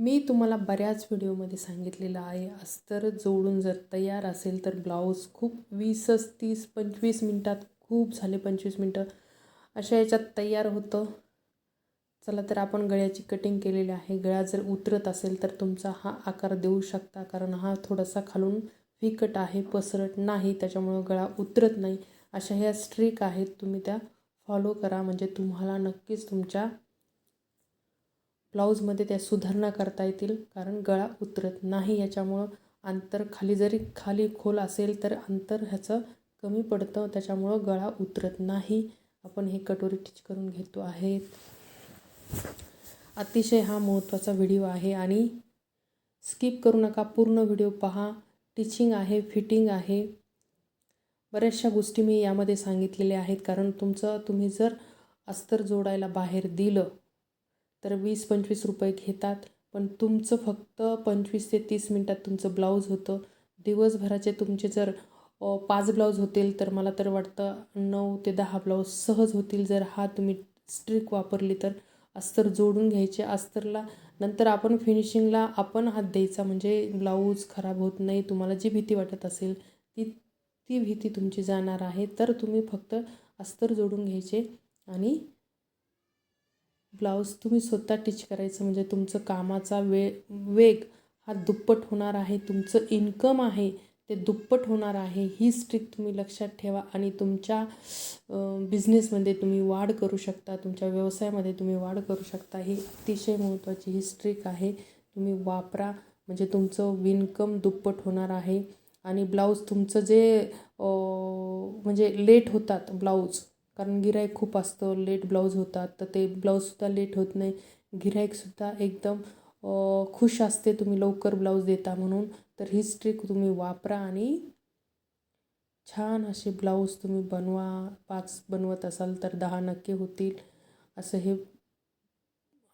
मी तुम्हाला बऱ्याच व्हिडिओमध्ये सांगितलेलं आहे. अस्तर जोडून जर तयार असेल तर ब्लाऊज खूप वीसच तीस पंचवीस मिनटात खूप झाले पंचवीस मिनटं अशा याच्यात तयार होतं. चला तर आपण गळ्याची कटिंग केलेली आहे. गळा जर उतरत असेल तर तुमचा हा आकार देऊ शकता कारण हा थोडासा खालून फिकट आहे पसरट नाही त्याच्यामुळं गळा उतरत नाही. अशा ह्या स्ट्रिक आहेत तुम्ही त्या फॉलो करा. म्हणजे तुम्हाला नक्कीच तुमच्या ब्लाऊजमध्ये त्या सुधारणा करता येतील कारण गळा उतरत नाही. याच्यामुळं अंतर खाली जरी खाली खोल असेल तर अंतर ह्याचं कमी पडतं. त्याच्यामुळं गळा उतरत नाही. आपण हे कटोरी टिच करून घेतो आहेत. अतिशय हा महत्त्वाचा व्हिडिओ आहे आणि स्किप करू नका. पूर्ण व्हिडिओ पहा. टिचिंग आहे फिटिंग आहे. बऱ्याचशा गोष्टी मी यामध्ये सांगितलेल्या आहेत कारण तुमचं तुम्ही जर अस्तर जोडायला बाहेर दिलं तर वीस पंचवीस रुपये घेतात. पण तुमचं फक्त पंचवीस ते तीस मिनटात तुमचं ब्लाऊज होतं. दिवसभराचे तुमचे जर पाच ब्लाऊज होतील तर मला तर वाटतं नऊ ते दहा ब्लाऊज सहज होतील जर हा तुम्ही स्ट्रिक वापरली तर. अस्तर जोडून घ्यायचे. अस्तरला नंतर आपण फिनिशिंगला आपण हात द्यायचा. म्हणजे ब्लाऊज खराब होत नाही तुम्हाला जी भीती वाटत असेल ती ती भीती तुमची जाणार आहे. तर तुम्ही फक्त अस्तर जोडून घ्यायचे आणि ब्लाऊज तुम्ही स्वतः टिच करायचं म्हणजे तुमचं कामाचा वे वेग हा दुप्पट होणार आहे तुमचं इन्कम आहे ते दुप्पट होणार आहे ही स्ट्रिक तुम्ही लक्षात ठेवा आणि तुमच्या बिझनेसमध्ये तुम्ही वाढ करू शकता तुमच्या व्यवसायामध्ये तुम्ही वाढ करू शकता. ही अतिशय महत्त्वाची ही स्ट्रिक आहे. तुम्ही वापरा म्हणजे तुमचं विनकम दुप्पट होणार आहे. आणि ब्लाऊज तुमचं जे म्हणजे लेट होतात ब्लाऊज कारण गिराईक खूप असतं लेट ब्लाऊज होतात तर ते ब्लाऊजसुद्धा लेट होत नाही. गिराईकसुद्धा एकदम खुश असते तुम्ही लवकर ब्लाऊज देता म्हणून. तर ही स्ट्रिक तुम्ही वापरा आणि छान असे ब्लाऊज तुम्ही बनवा. पाच बनवत असाल तर दहा नक्की होतील. असं हे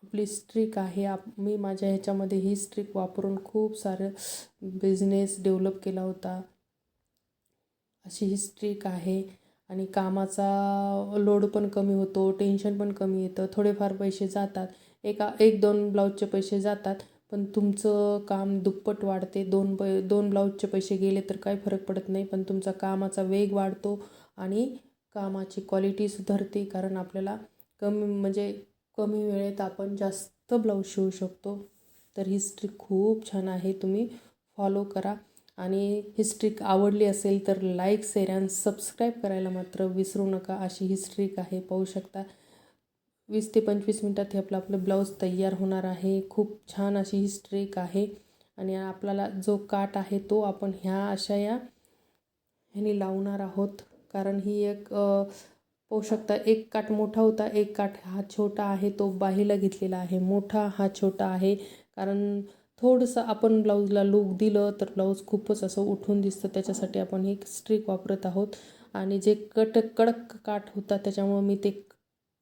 आपली स्ट्रिक आहे. आप मी माझ्या ह्याच्यामध्ये ही स्ट्रिक वापरून खूप सारं बिझनेस डेव्हलप केला होता. अशी ही स्ट्रिक आहे. आणि कामाचा लोड पण कमी होतो टेन्शन पण कमी येतं थोडेफार पैसे जातात. एका एक दोन ब्लाऊजचे पैसे जातात पण तुमचं काम दुप्पट वाढते. दोन पै दोन ब्लाऊजचे पैसे गेले तर काही फरक पडत नाही पण तुमचा कामाचा वेग वाढतो आणि कामाची क्वालिटी सुधारते कारण आपल्याला कमी म्हणजे कमी वेळेत आपण जास्त ब्लाऊज शिवू शकतो. तर ही स्ट्रिक खूप छान आहे तुम्ही फॉलो करा. आणि ही आवडली असेल तर लाईक शेअर अँड सबस्क्राईब करायला मात्र विसरू नका. अशी ही स्ट्रिक आहे पाहू शकता. वीस ते पंचवीस मिनटात हे आपलं आपलं ब्लाऊज तयार होणार आहे. खूप छान अशी ही स्ट्रिक आहे. आणि आपल्याला जो काट आहे तो आपण ह्या अशा या ह्यानी लावणार आहोत. कारण ही एक पाहू शकता एक काठ मोठा होता एक काठ हा छोटा आहे तो बाहीला घेतलेला आहे. मोठा हा छोटा आहे. कारण थोडंसं आपण ब्लाऊजला लूक दिलं तर ब्लाऊज खूपच असं उठून दिसतं. त्याच्यासाठी आपण ही स्ट्रिक वापरत आहोत. आणि जे कट कडक काठ होता त्याच्यामुळं मी ते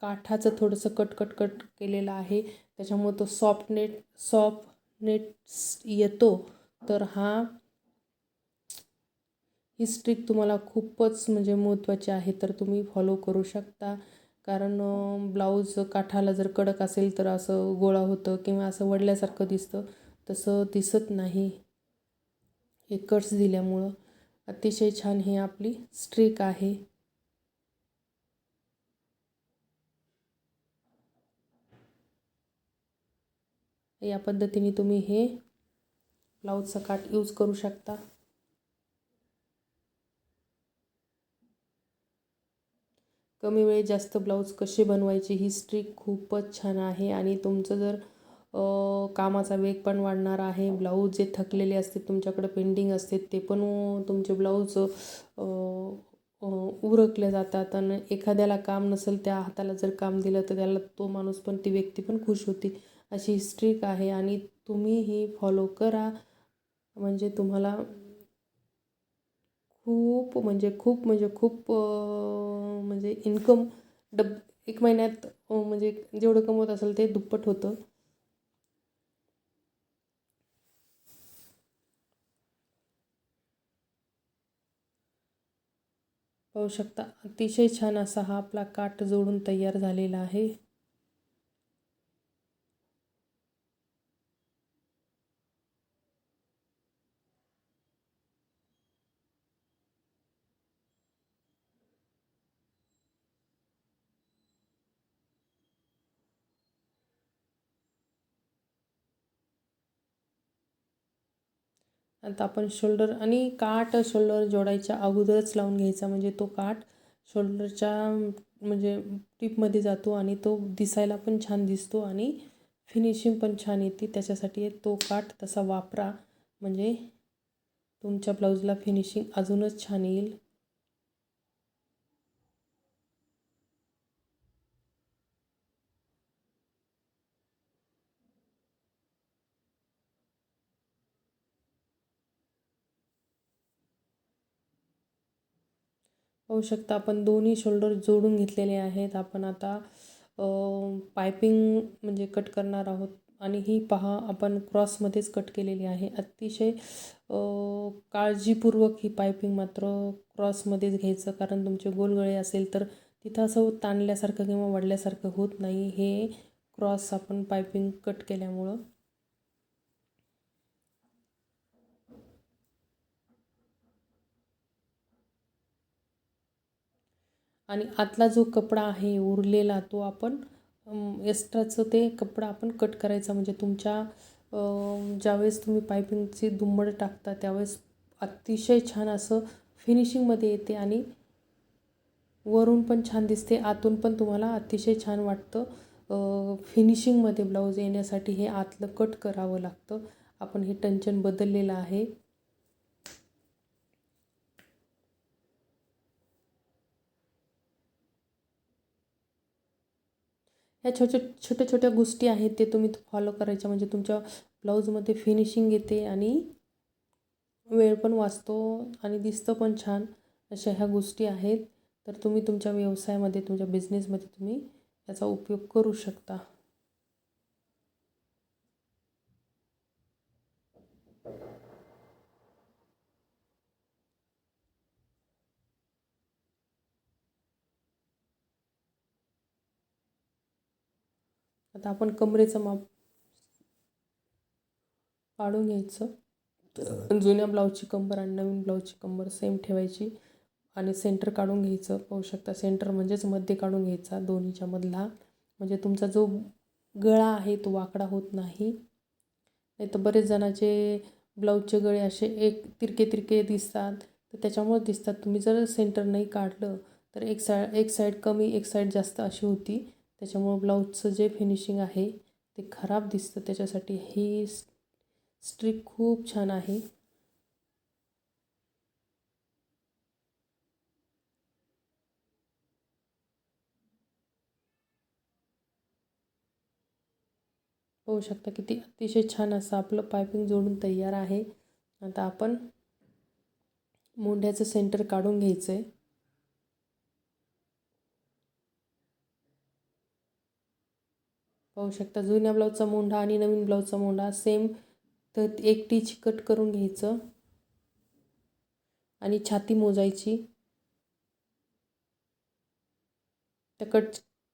काठाचं थोडंसं कट कट कट केलेलं आहे. त्याच्यामुळं तो सॉफ्ट नेट सॉफ्ट नेट्स येतो. तर हा ही स्ट्रिक तुम्हाला खूपच म्हणजे महत्त्वाची आहे. तर तुम्ही फॉलो करू शकता. कारण ब्लाऊज काठाला जर कडक असेल तर असं गोळा होतं किंवा असं वडल्यासारखं दिसतं. तसं दिसत नाही. हे कट्स दिल्यामुळं अतिशय छान हे आपली स्ट्रिक आहे. या पद्धतीने तुम्ही हे ब्लाऊजचा काट यूज करू शकता. कमी वेळेत जास्त ब्लाऊज कसे बनवायचे ही स्ट्रिक खूपच छान आहे आणि तुमचं जर कामाचा वेग पण वाढणार आहे. ब्लाऊज जे थकलेले असते तुमच्याकडे पेंडिंग असते ते पण तुमचे ब्लाऊज उरकले जातात आणि एखाद्याला काम नसेल त्या हाताला जर काम दिलं तर त्याला तो माणूस पण ती व्यक्ती पण खुश होती. अशी स्ट्रिक आहे आणि तुम्ही ही फॉलो करा. म्हणजे तुम्हाला खूप म्हणजे खूप म्हणजे खूप म्हणजे इन्कम डब एक महिन्यात म्हणजे जेवढं कमवत असेल ते दुप्पट होतं. पाहू शकता. अतिशय छान असा हा आपला काठ जोडून तयार झालेला आहे. आता आपण शोल्डर आणि काठ शोल्डर जोडायच्या अगोदरच लावून घ्यायचा. म्हणजे तो काठ शोल्डरच्या म्हणजे टिपमध्ये जातो आणि तो दिसायला पण छान दिसतो आणि फिनिशिंग पण छान येते. त्याच्यासाठी तो काठ तसा वापरा. म्हणजे तुमच्या ब्लाऊजला फिनिशिंग अजूनच छान येईल. पाहू शकता आपण दोन्ही शोल्डर जोडून घेतलेले आहेत. आपण आता पायपिंग म्हणजे कट करणार आहोत. आणि ही पहा आपण क्रॉसमध्येच कट केलेली आहे. अतिशय काळजीपूर्वक ही पायपिंग मात्र क्रॉसमध्येच घ्यायचं. कारण तुमचे गोलगळे असेल तर तिथं असं ताणल्यासारखं किंवा वडल्यासारखं होत नाही. हे क्रॉस आपण पायपिंग कट केल्यामुळं आणि आतला जो कपडा आहे उरलेला तो आपण एक्स्ट्राचं ते कपडा आपण कट करायचा. म्हणजे तुमच्या ज्यावेळेस तुम्ही पायपिंगची दुंबड टाकता त्यावेळेस अतिशय छान असं फिनिशिंगमध्ये येते आणि वरून पण छान दिसते. आतून पण तुम्हाला अतिशय छान वाटतं. फिनिशिंगमध्ये ब्लाऊज येण्यासाठी हे आतलं कट करावं लागतं. आपण हे टंचन बदललेलं आहे. ह्या छोट्या छोट्या छोट्या गोष्टी आहेत ते तुम्ही फॉलो करायच्या. म्हणजे तुमच्या ब्लाऊजमध्ये फिनिशिंग येते आणि वेळ पण वाचतो आणि दिसतं पण छान अशा ह्या गोष्टी आहेत. तर तुम्ही तुमच्या व्यवसायामध्ये तुमच्या बिझनेसमध्ये तुम्ही त्याचा उपयोग करू शकता. आता आपण कमरेचं माप काढून घ्यायचं. जुन्या ब्लाऊजची कंबर आणि नवीन ब्लाऊजची कंबर सेम ठेवायची आणि सेंटर काढून घ्यायचं. पाहू शकता सेंटर म्हणजेच मध्ये काढून घ्यायचा दोन्हीच्या मधला. म्हणजे तुमचा जो गळा आहे तो वाकडा होत नाही. नाही तर बरेच जणाचे ब्लाऊजचे गळे असे एक तिरके तिरके दिसतात. तर त्याच्यामुळे दिसतात. तुम्ही जर सेंटर नाही काढलं तर एक साईड एक साईड कमी एक साईड जास्त अशी होती. त्याच्यामुळं ब्लाऊजचं जे फिनिशिंग आहे ते खराब दिसतं त्याच्यासाठी. ही स्ट्रिक खूप छान आहे. होऊ शकता किती अतिशय छान असं आपलं पायपिंग जोडून तयार आहे. आता आपण मोंढ्याचं सेंटर काढून घ्यायचं आहे पाहू शकता. जुन्या ब्लाऊजचा मोंढा आणि नवीन ब्लाऊजचा मोंढा सेम तर एक टीच कट करून घ्यायचं. आणि छाती मोजायची. त्या कट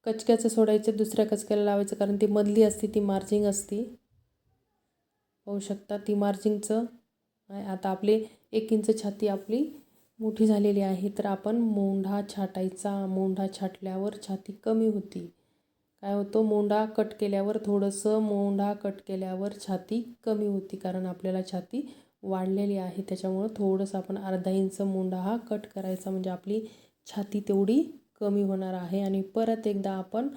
कचक्याचं सोडायचं दुसऱ्या कचक्याला लावायचं कारण ती मधली असते ती मार्जिंग असती. पाहू शकता ती मार्जिंगचं आता आपली एक इंच छाती आपली मोठी झालेली आहे. तर आपण मोंढा छाटायचा. मोंढा छाटल्यावर छाती कमी होती. काय होतं मोंढा कट केल्यावर थोडंसं मोंढा कट केल्यावर छाती कमी होती कारण आपल्याला छाती वाढलेली आहे. त्याच्यामुळं थोडंसं आपण अर्धा इंच मोंढा हा कट करायचा म्हणजे आपली छाती तेवढी कमी होणार आहे. आणि परत एकदा आपण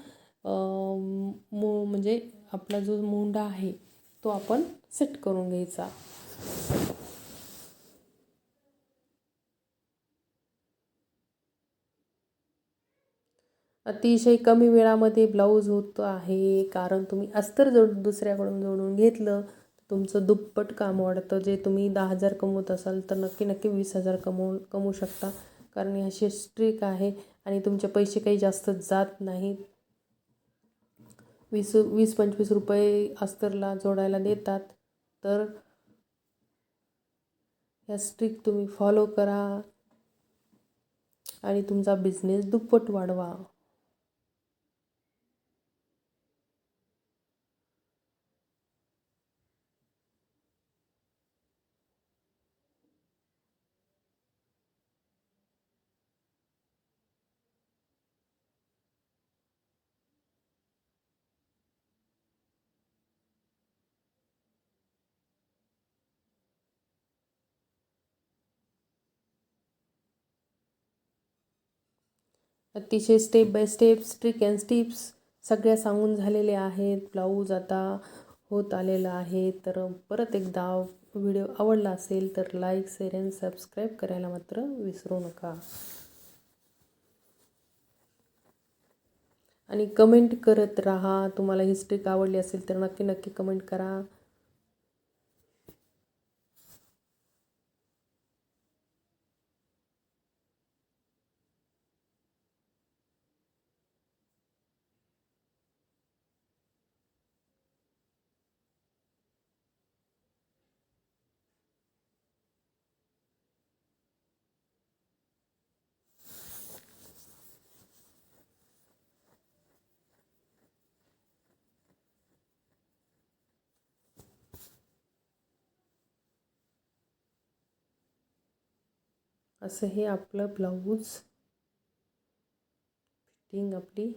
मो म्हणजे आपला जो मोंढा आहे तो आपण सेट करून घ्यायचा. अतिशय कमी वेळामध्ये ब्लाऊज होतो आहे कारण तुम्ही अस्तर जोड दुसऱ्याकडून जोडून घेतलं तर तुमचं दुप्पट काम वाढतं. जे तुम्ही दहा हजार कमवत असाल तर नक्की नक्की वीस हजार कमवू कमवू शकता. कारण अशी स्ट्रिक आहे आणि तुमचे पैसे काही जास्त जात नाहीत. वीस वीस पंचवीस रुपये अस्तरला जोडायला देतात. तर ह्या स्ट्रिक तुम्ही फॉलो करा आणि तुमचा बिझनेस दुप्पट वाढवा. अतिशय step by step trick and tips सगळ्या सांगून झालेल्या आहेत. ब्लाऊज आता होत आलेला आहे. तर परत एकदा व्हिडिओ आवडला असेल तर लाईक शेअर अँड सबस्क्राईब करायला मात्र विसरू नका. आणि कमेंट करत राहा. तुम्हाला ही स्ट्रिक आवडली असेल तर नक्की नक्की कमेंट करा. असं हे आपलं ब्लाऊज फिटिंग आपली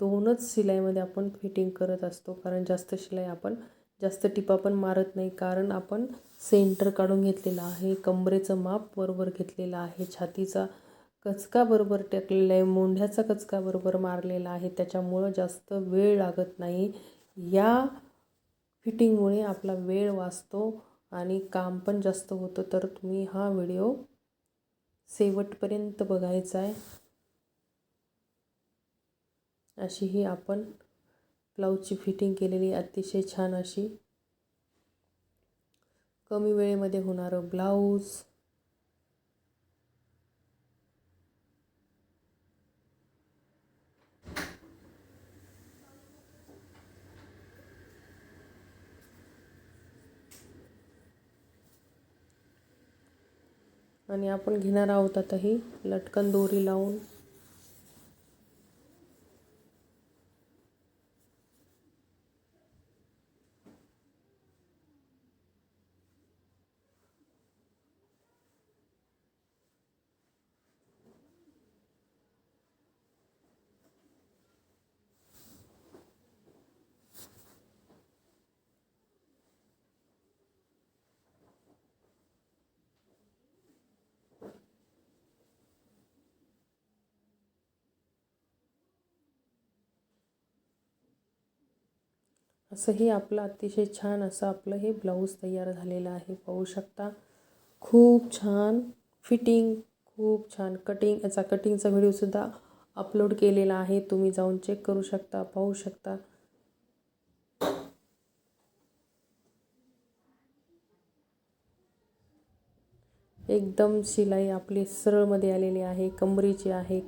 दोनच शिलाईमध्ये आपण फिटिंग करत असतो कारण जास्त शिलाई आपण जास्त टिपा पण मारत नाही कारण आपण सेंटर काढून घेतलेला आहे कमरेचं माप बरोबर घेतलेलं आहे छातीचा कचका बरोबर टाकलेला आहे मोंढ्याचा कचका बरोबर मारलेला आहे त्याच्यामुळं जास्त वेळ लागत नाही. या फिटिंगमुळे आपला वेळ वाचतो. आणि काम पण जास्त होतं तर तुम्ही हा व्हिडिओ शेवटपर्यंत बघायचा आहे. अशी ही आपण ब्लाऊजची फिटिंग केलेली अतिशय छान अशी कमी वेळेमध्ये होणारं ब्लाऊज आणि आपण घेणार आहोत आता ही लटकन दोरी लावून. असंही आपलं अतिशय छान असं आपलं हे ब्लाऊज तयार झालेलं आहे. पाहू शकता खूप छान फिटिंग खूप छान कटिंग याचा कटिंगचा व्हिडिओसुद्धा अपलोड केलेला आहे. तुम्ही जाऊन चेक करू शकता पाहू शकता. एकदम शिलाई आपली सरळमध्ये आलेली आहे कंबरीची आहे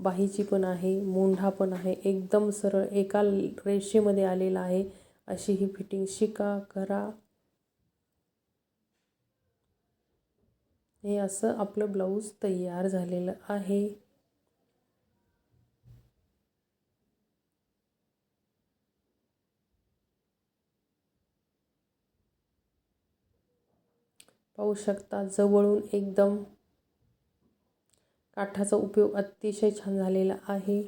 बाहीची पण आहे मोंढा पण आहे. एकदम सरळ एका रेषेमध्ये आलेला आहे. अशी ही फिटिंग शिका करा. हे असं आपलं ब्लाऊज तयार झालेलं आहे. पाहू शकता जवळून एकदम काठाचा उपयोग अतिशय छान झालेला आहे.